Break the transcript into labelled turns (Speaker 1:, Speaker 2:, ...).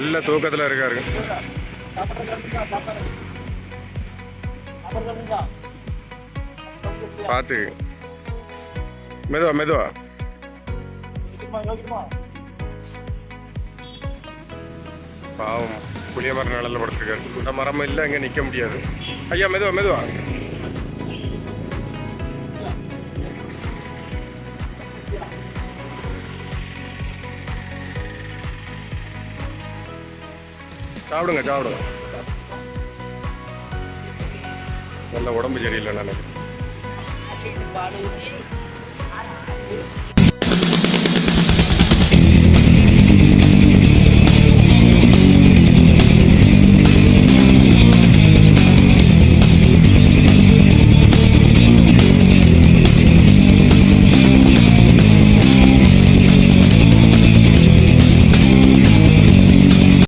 Speaker 1: நல்ல தூக்கத்தில் இருக்காரு. பார்த்து மெதுவா மெதுவா. பாவம் புளிய மரம் நிழல்ல படுத்துருக்காரு. இந்த மரம் இல்லை இங்கே நிற்க முடியாது. ஐயா மெதுவா மெதுவா. சாப்பிடுங்க சாப்பிடுங்க. நல்ல உடம்பு சரியில்லை நினைக்கிறேன்.